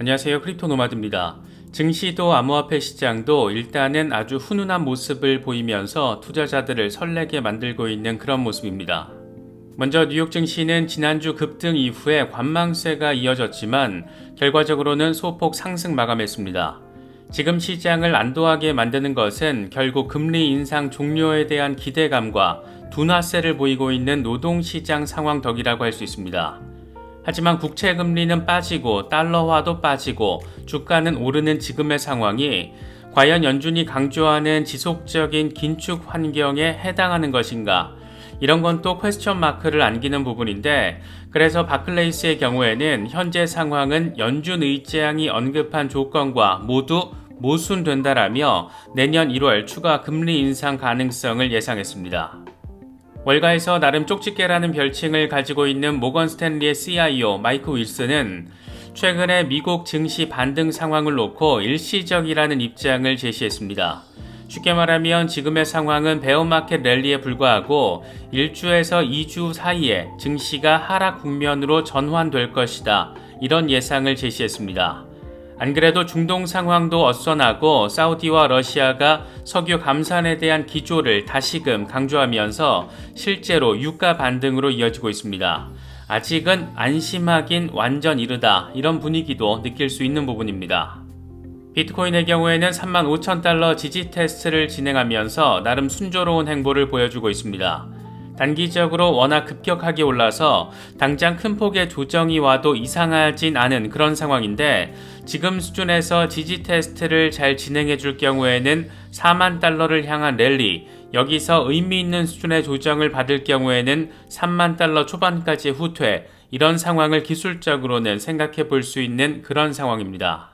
안녕하세요. 크립토 노마드입니다. 증시도 암호화폐 시장도 일단은 아주 훈훈한 모습을 보이면서 투자자들을 설레게 만들고 있는 그런 모습입니다. 먼저 뉴욕 증시는 지난주 급등 이후에 관망세가 이어졌지만 결과적으로는 소폭 상승 마감했습니다. 지금 시장을 안도하게 만드는 것은 결국 금리 인상 종료에 대한 기대감과 둔화세를 보이고 있는 노동시장 상황 덕이라고 할 수 있습니다. 하지만 국채 금리는 빠지고 달러화도 빠지고 주가는 오르는 지금의 상황이 과연 연준이 강조하는 지속적인 긴축 환경에 해당하는 것인가? 이런 건 또 퀘스천 마크를 안기는 부분인데 그래서 바클레이스의 경우에는 현재 상황은 연준 의장이 언급한 조건과 모두 모순된다라며 내년 1월 추가 금리 인상 가능성을 예상했습니다. 월가에서 나름 쪽집게라는 별칭을 가지고 있는 모건 스탠리의 CIO 마이크 윌슨은 최근에 미국 증시 반등 상황을 놓고 일시적이라는 입장을 제시했습니다. 쉽게 말하면 지금의 상황은 베어마켓 랠리에 불과하고 1주에서 2주 사이에 증시가 하락 국면으로 전환될 것이다. 이런 예상을 제시했습니다. 안 그래도 중동 상황도 어선하고 사우디와 러시아가 석유 감산에 대한 기조를 다시금 강조하면서 실제로 유가 반등으로 이어지고 있습니다. 아직은 안심하긴 완전 이르다 이런 분위기도 느낄 수 있는 부분입니다. 비트코인의 경우에는 3만 5천 달러 지지 테스트를 진행하면서 나름 순조로운 행보를 보여주고 있습니다. 단기적으로 워낙 급격하게 올라서 당장 큰 폭의 조정이 와도 이상하진 않은 그런 상황인데 지금 수준에서 지지 테스트를 잘 진행해 줄 경우에는 4만 달러를 향한 랠리, 여기서 의미 있는 수준의 조정을 받을 경우에는 3만 달러 초반까지 후퇴, 이런 상황을 기술적으로는 생각해 볼 수 있는 그런 상황입니다.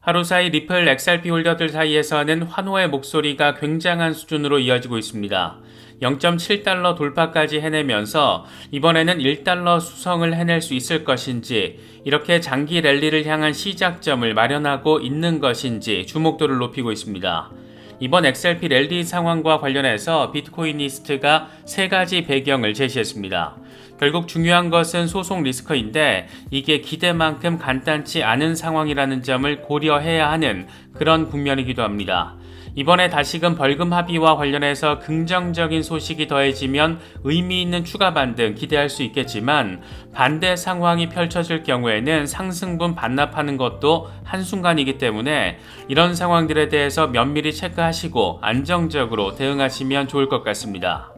하루 사이 리플 XRP 홀더들 사이에서는 환호의 목소리가 굉장한 수준으로 이어지고 있습니다. 0.7달러 돌파까지 해내면서 이번에는 1달러 수성을 해낼 수 있을 것인지 이렇게 장기 랠리를 향한 시작점을 마련하고 있는 것인지 주목도를 높이고 있습니다. 이번 XRP 랠리 상황과 관련해서 비트코인리스트가 세 가지 배경을 제시했습니다. 결국 중요한 것은 소송 리스크인데 이게 기대만큼 간단치 않은 상황이라는 점을 고려해야 하는 그런 국면이기도 합니다. 이번에 다시금 벌금 합의와 관련해서 긍정적인 소식이 더해지면 의미 있는 추가 반등 기대할 수 있겠지만 반대 상황이 펼쳐질 경우에는 상승분 반납하는 것도 한순간이기 때문에 이런 상황들에 대해서 면밀히 체크하시고 안정적으로 대응하시면 좋을 것 같습니다.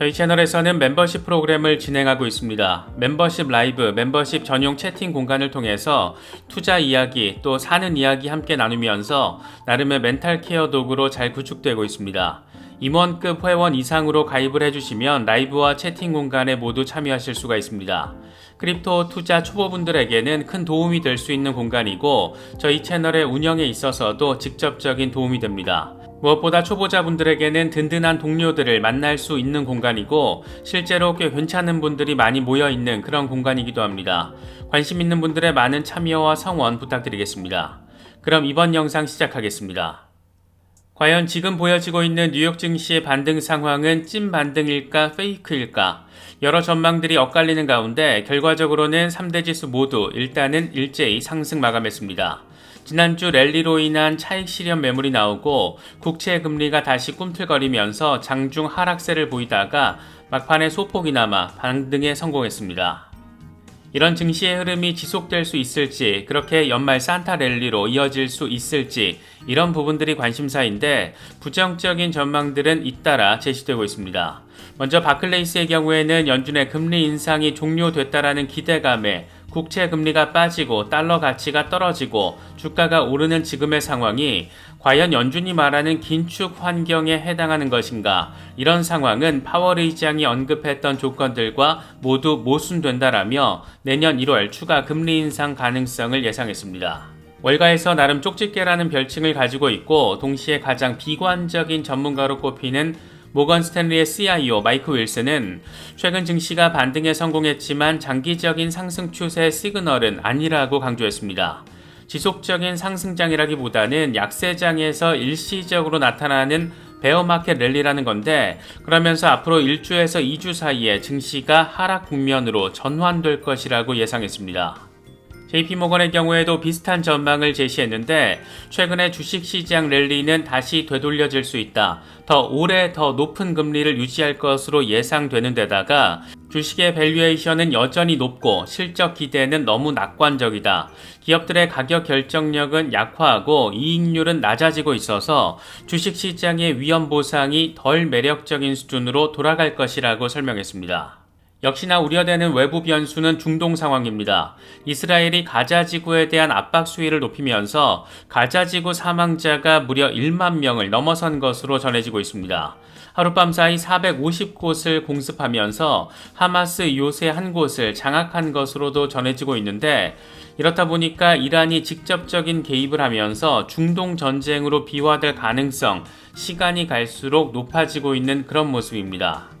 저희 채널에서는 멤버십 프로그램을 진행하고 있습니다. 멤버십 라이브, 멤버십 전용 채팅 공간을 통해서 투자 이야기 또 사는 이야기 함께 나누면서 나름의 멘탈 케어 도구로 잘 구축되고 있습니다. 임원급 회원 이상으로 가입을 해주시면 라이브와 채팅 공간에 모두 참여하실 수가 있습니다. 크립토 투자 초보분들에게는 큰 도움이 될 수 있는 공간이고 저희 채널의 운영에 있어서도 직접적인 도움이 됩니다. 무엇보다 초보자분들에게는 든든한 동료들을 만날 수 있는 공간이고 실제로 꽤 괜찮은 분들이 많이 모여 있는 그런 공간이기도 합니다. 관심 있는 분들의 많은 참여와 성원 부탁드리겠습니다. 그럼 이번 영상 시작하겠습니다. 과연 지금 보여지고 있는 뉴욕 증시의 반등 상황은 찐 반등일까 페이크일까? 여러 전망들이 엇갈리는 가운데 결과적으로는 3대 지수 모두 일단은 일제히 상승 마감했습니다. 지난주 랠리로 인한 차익 실현 매물이 나오고 국채 금리가 다시 꿈틀거리면서 장중 하락세를 보이다가 막판에 소폭이나마 반등에 성공했습니다. 이런 증시의 흐름이 지속될 수 있을지, 그렇게 연말 산타 랠리로 이어질 수 있을지, 이런 부분들이 관심사인데, 부정적인 전망들은 잇따라 제시되고 있습니다. 먼저 바클레이스의 경우에는 연준의 금리 인상이 종료됐다라는 기대감에 국채 금리가 빠지고 달러 가치가 떨어지고 주가가 오르는 지금의 상황이 과연 연준이 말하는 긴축 환경에 해당하는 것인가? 이런 상황은 파월 의장이 언급했던 조건들과 모두 모순된다라며 내년 1월 추가 금리 인상 가능성을 예상했습니다. 월가에서 나름 쪽집게라는 별칭을 가지고 있고 동시에 가장 비관적인 전문가로 꼽히는 모건 스탠리의 CIO 마이크 윌슨은 최근 증시가 반등에 성공했지만 장기적인 상승 추세의 시그널은 아니라고 강조했습니다. 지속적인 상승장이라기보다는 약세장에서 일시적으로 나타나는 베어마켓 랠리라는 건데 그러면서 앞으로 1주에서 2주 사이에 증시가 하락 국면으로 전환될 것이라고 예상했습니다. JP모건의 경우에도 비슷한 전망을 제시했는데 최근에 주식시장 랠리는 다시 되돌려질 수 있다. 더 오래 더 높은 금리를 유지할 것으로 예상되는 데다가 주식의 밸류에이션은 여전히 높고 실적 기대는 너무 낙관적이다. 기업들의 가격 결정력은 약화하고 이익률은 낮아지고 있어서 주식 시장의 위험 보상이 덜 매력적인 수준으로 돌아갈 것이라고 설명했습니다. 역시나 우려되는 외부 변수는 중동 상황입니다. 이스라엘이 가자 지구에 대한 압박 수위를 높이면서 가자 지구 사망자가 무려 1만 명을 넘어선 것으로 전해지고 있습니다. 하룻밤 사이 450곳을 공습하면서 하마스 요새 한 곳을 장악한 것으로도 전해지고 있는데 이렇다 보니까 이란이 직접적인 개입을 하면서 중동 전쟁으로 비화될 가능성 시간이 갈수록 높아지고 있는 그런 모습입니다.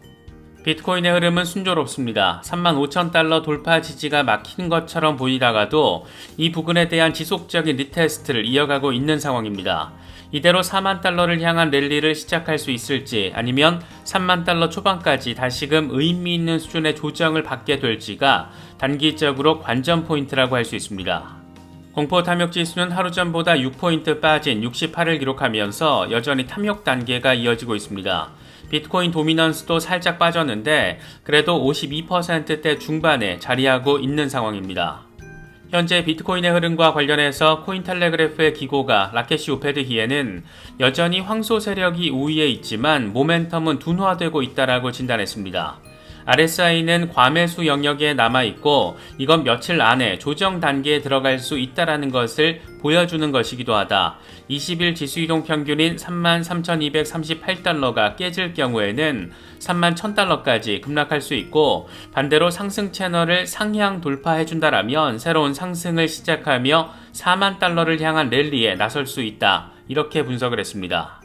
비트코인의 흐름은 순조롭습니다. 3만 5천 달러 돌파 지지가 막힌 것처럼 보이다가도 이 부근에 대한 지속적인 리테스트를 이어가고 있는 상황입니다. 이대로 4만 달러를 향한 랠리를 시작할 수 있을지 아니면 3만 달러 초반까지 다시금 의미 있는 수준의 조정을 받게 될지가 단기적으로 관전 포인트라고 할 수 있습니다. 공포 탐욕 지수는 하루 전보다 6포인트 빠진 68을 기록하면서 여전히 탐욕 단계가 이어지고 있습니다. 비트코인 도미넌스도 살짝 빠졌는데 그래도 52%대 중반에 자리하고 있는 상황입니다. 현재 비트코인의 흐름과 관련해서 코인텔레그래프의 기고가 라켓시 오페드히에는 여전히 황소 세력이 우위에 있지만 모멘텀은 둔화되고 있다라고 진단했습니다. RSI는 과매수 영역에 남아 있고 이건 며칠 안에 조정 단계에 들어갈 수 있다라는 것을 보여주는 것이기도 하다. 20일 지수 이동 평균인 33,238달러가 깨질 경우에는 31,000달러까지 급락할 수 있고 반대로 상승 채널을 상향 돌파해 준다라면 새로운 상승을 시작하며 4만 달러를 향한 랠리에 나설 수 있다. 이렇게 분석을 했습니다.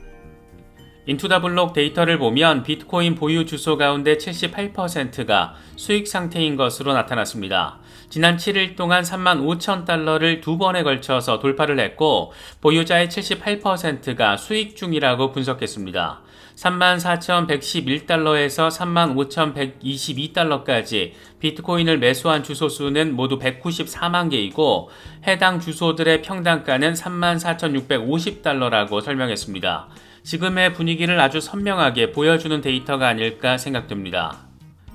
인투다블록 데이터를 보면 비트코인 보유 주소 가운데 78%가 수익 상태인 것으로 나타났습니다. 지난 7일 동안 3만 5천 달러를 두 번에 걸쳐서 돌파를 했고 보유자의 78%가 수익 중이라고 분석했습니다. 34,111달러에서 35,122달러까지 비트코인을 매수한 주소 수는 모두 194만 개이고 해당 주소들의 평단가는 34,650달러라고 설명했습니다. 지금의 분위기를 아주 선명하게 보여주는 데이터가 아닐까 생각됩니다.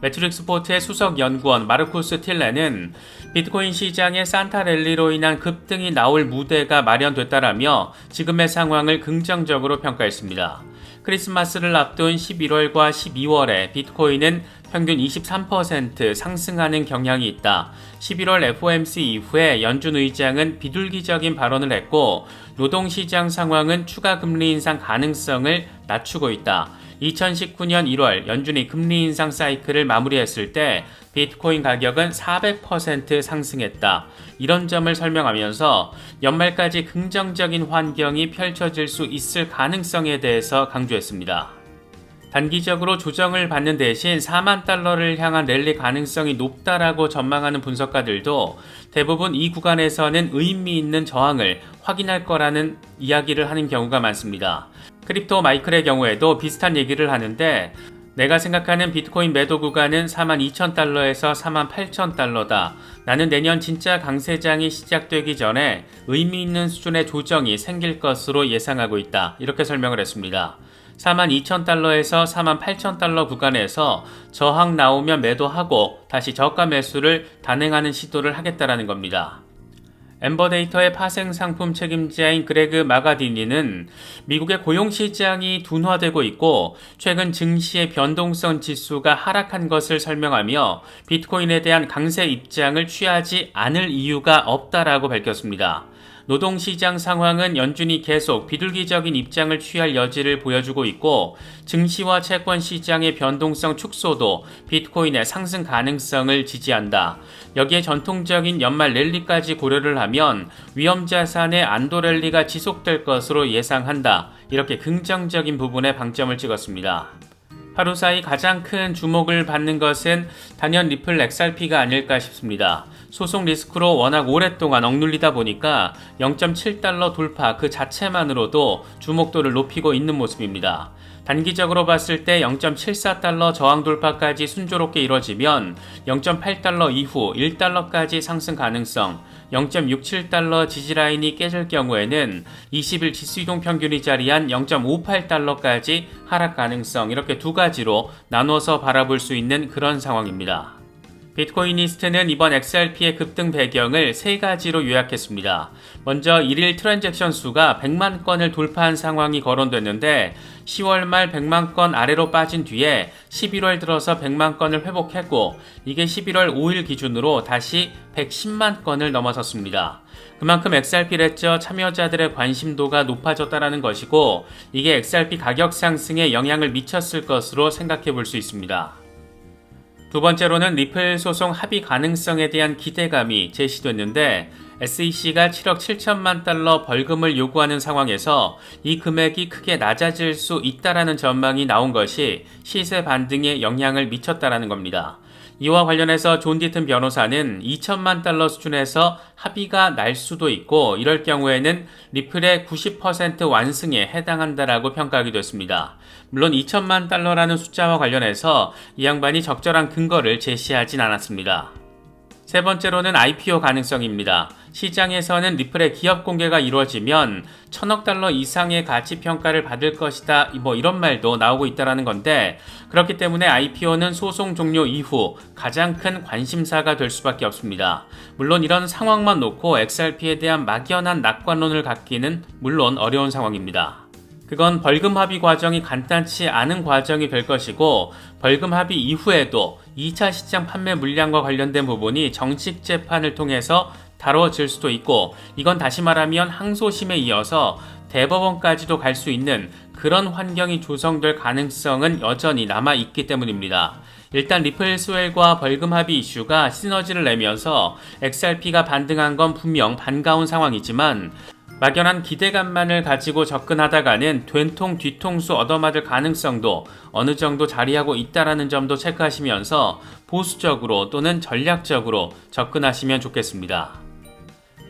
매트릭스 포트의 수석 연구원 마르코스 틸레는 비트코인 시장의 산타랠리로 인한 급등이 나올 무대가 마련됐다라며 지금의 상황을 긍정적으로 평가했습니다. 크리스마스를 앞둔 11월과 12월에 비트코인은 평균 23% 상승하는 경향이 있다. 11월 FOMC 이후에 연준 의장은 비둘기적인 발언을 했고 노동시장 상황은 추가 금리 인상 가능성을 낮추고 있다. 2019년 1월 연준이 금리 인상 사이클을 마무리했을 때 비트코인 가격은 400% 상승했다. 이런 점을 설명하면서 연말까지 긍정적인 환경이 펼쳐질 수 있을 가능성에 대해서 강조했습니다. 단기적으로 조정을 받는 대신 4만 달러를 향한 랠리 가능성이 높다라고 전망하는 분석가들도 대부분 이 구간에서는 의미 있는 저항을 확인할 거라는 이야기를 하는 경우가 많습니다. 크립토 마이클의 경우에도 비슷한 얘기를 하는데 내가 생각하는 비트코인 매도 구간은 42,000달러에서 48,000달러다. 나는 내년 진짜 강세장이 시작되기 전에 의미 있는 수준의 조정이 생길 것으로 예상하고 있다. 이렇게 설명을 했습니다. 42,000달러에서 48,000달러 구간에서 저항 나오면 매도하고 다시 저가 매수를 단행하는 시도를 하겠다라는 겁니다. 엠버데이터의 파생 상품 책임자인 그레그 마가디니는 미국의 고용 시장이 둔화되고 있고 최근 증시의 변동성 지수가 하락한 것을 설명하며 비트코인에 대한 강세 입장을 취하지 않을 이유가 없다라고 밝혔습니다. 노동시장 상황은 연준이 계속 비둘기적인 입장을 취할 여지를 보여주고 있고 증시와 채권 시장의 변동성 축소도 비트코인의 상승 가능성을 지지한다. 여기에 전통적인 연말 랠리까지 고려를 하면 위험 자산의 안도 랠리가 지속될 것으로 예상한다. 이렇게 긍정적인 부분에 방점을 찍었습니다. 하루 사이 가장 큰 주목을 받는 것은 단연 리플 XRP가 아닐까 싶습니다. 소송 리스크로 워낙 오랫동안 억눌리다 보니까 0.7달러 돌파 그 자체만으로도 주목도를 높이고 있는 모습입니다. 단기적으로 봤을 때 0.74달러 저항 돌파까지 순조롭게 이뤄지면 0.8달러 이후 1달러까지 상승 가능성, 0.67달러 지지 라인이 깨질 경우에는 20일 지수 이동 평균이 자리한 0.58달러까지 하락 가능성 이렇게 두 가지로 나눠서 바라볼 수 있는 그런 상황입니다. 비트코이니스트는 이번 XRP의 급등 배경을 세 가지로 요약했습니다. 먼저 1일 트랜잭션 수가 100만 건을 돌파한 상황이 거론됐는데 10월 말 100만 건 아래로 빠진 뒤에 11월 들어서 100만 건을 회복했고 이게 11월 5일 기준으로 다시 110만 건을 넘어섰습니다. 그만큼 XRP 레저 참여자들의 관심도가 높아졌다는 것이고 이게 XRP 가격 상승에 영향을 미쳤을 것으로 생각해 볼 수 있습니다. 두 번째로는 리플 소송 합의 가능성에 대한 기대감이 제시됐는데 SEC가 7억 7천만 달러 벌금을 요구하는 상황에서 이 금액이 크게 낮아질 수 있다라는 전망이 나온 것이 시세 반등에 영향을 미쳤다라는 겁니다. 이와 관련해서 존 디튼 변호사는 2천만 달러 수준에서 합의가 날 수도 있고 이럴 경우에는 리플의 90% 완승에 해당한다라고 평가하기도 했습니다. 물론 2천만 달러라는 숫자와 관련해서 이 양반이 적절한 근거를 제시하진 않았습니다. 세 번째로는 IPO 가능성입니다. 시장에서는 리플의 기업 공개가 이루어지면 천억 달러 이상의 가치 평가를 받을 것이다. 뭐 이런 말도 나오고 있다라는 건데 그렇기 때문에 IPO는 소송 종료 이후 가장 큰 관심사가 될 수밖에 없습니다. 물론 이런 상황만 놓고 XRP에 대한 막연한 낙관론을 갖기는 물론 어려운 상황입니다. 그건 벌금 합의 과정이 간단치 않은 과정이 될 것이고 벌금 합의 이후에도 2차 시장 판매 물량과 관련된 부분이 정식 재판을 통해서 다뤄질 수도 있고 이건 다시 말하면 항소심에 이어서 대법원까지도 갈 수 있는 그런 환경이 조성될 가능성은 여전히 남아 있기 때문입니다. 일단 리플 스웰과 벌금 합의 이슈가 시너지를 내면서 XRP가 반등한 건 분명 반가운 상황이지만 막연한 기대감만을 가지고 접근하다가는 된통 뒤통수 얻어맞을 가능성도 어느 정도 자리하고 있다라는 점도 체크하시면서 보수적으로 또는 전략적으로 접근하시면 좋겠습니다.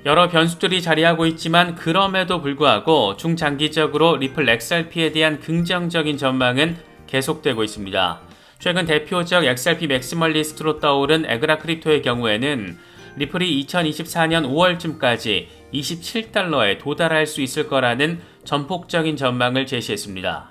여러 변수들이 자리하고 있지만 그럼에도 불구하고 중장기적으로 리플 XRP에 대한 긍정적인 전망은 계속되고 있습니다. 최근 대표적 XRP 맥시멀리스트로 떠오른 에그라 크립토의 경우에는 리플이 2024년 5월쯤까지 27달러에 도달할 수 있을 거라는 전폭적인 전망을 제시했습니다.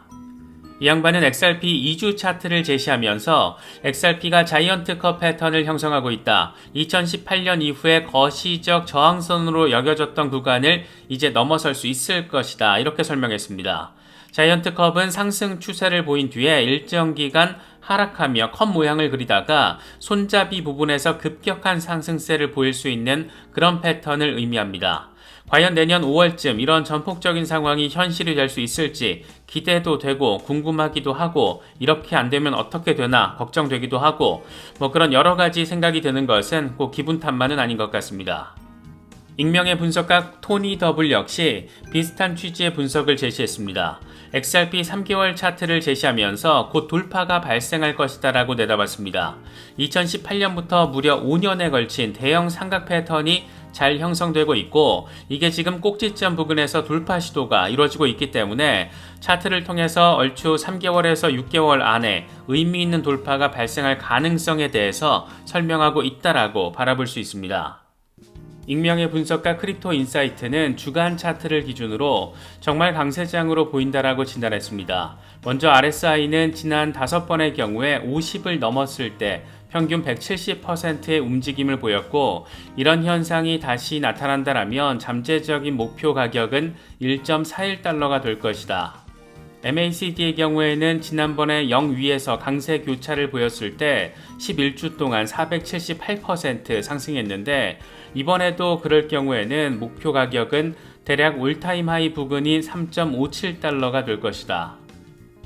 이 양반은 XRP 2주 차트를 제시하면서 XRP가 자이언트컵 패턴을 형성하고 있다. 2018년 이후에 거시적 저항선으로 여겨졌던 구간을 이제 넘어설 수 있을 것이다. 이렇게 설명했습니다. 자이언트컵은 상승 추세를 보인 뒤에 일정 기간 하락하며 컵 모양을 그리다가 손잡이 부분에서 급격한 상승세를 보일 수 있는 그런 패턴을 의미합니다. 과연 내년 5월쯤 이런 전폭적인 상황이 현실이 될 수 있을지 기대도 되고 궁금하기도 하고 이렇게 안 되면 어떻게 되나 걱정되기도 하고 뭐 그런 여러 가지 생각이 드는 것은 꼭 기분 탓만은 아닌 것 같습니다. 익명의 분석가 토니 더블 역시 비슷한 취지의 분석을 제시했습니다. XRP 3개월 차트를 제시하면서 곧 돌파가 발생할 것이다 라고 내다봤습니다. 2018년부터 무려 5년에 걸친 대형 삼각 패턴이 잘 형성되고 있고 이게 지금 꼭지점 부근에서 돌파 시도가 이루어지고 있기 때문에 차트를 통해서 얼추 3개월에서 6개월 안에 의미 있는 돌파가 발생할 가능성에 대해서 설명하고 있다라고 바라볼 수 있습니다. 익명의 분석가 크립토 인사이트는 주간 차트를 기준으로 정말 강세장으로 보인다라고 진단했습니다. 먼저 RSI는 지난 5번의 경우에 50을 넘었을 때 평균 170%의 움직임을 보였고 이런 현상이 다시 나타난다면 잠재적인 목표 가격은 1.41달러가 될 것이다. MACD의 경우에는 지난번에 0 위에서 강세 교차를 보였을 때 11주 동안 478% 상승했는데 이번에도 그럴 경우에는 목표 가격은 대략 올타임 하이 부근인 3.57달러가 될 것이다.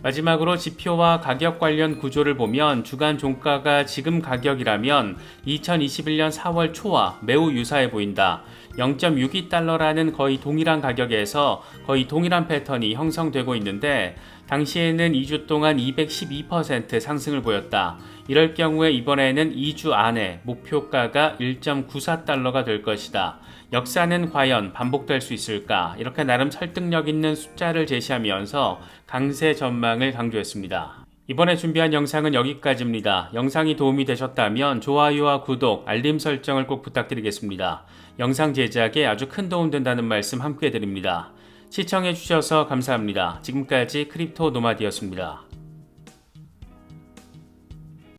마지막으로 지표와 가격 관련 구조를 보면 주간 종가가 지금 가격이라면 2021년 4월 초와 매우 유사해 보인다. 0.62달러라는 거의 동일한 가격에서 거의 동일한 패턴이 형성되고 있는데 당시에는 2주 동안 212% 상승을 보였다. 이럴 경우에 이번에는 2주 안에 목표가가 1.94달러가 될 것이다. 역사는 과연 반복될 수 있을까? 이렇게 나름 설득력 있는 숫자를 제시하면서 강세 전망을 강조했습니다. 이번에 준비한 영상은 여기까지입니다. 영상이 도움이 되셨다면 좋아요와 구독, 알림 설정을 꼭 부탁드리겠습니다. 영상 제작에 아주 큰 도움 된다는 말씀 함께 드립니다. 시청해주셔서 감사합니다. 지금까지 크립토 노마디였습니다.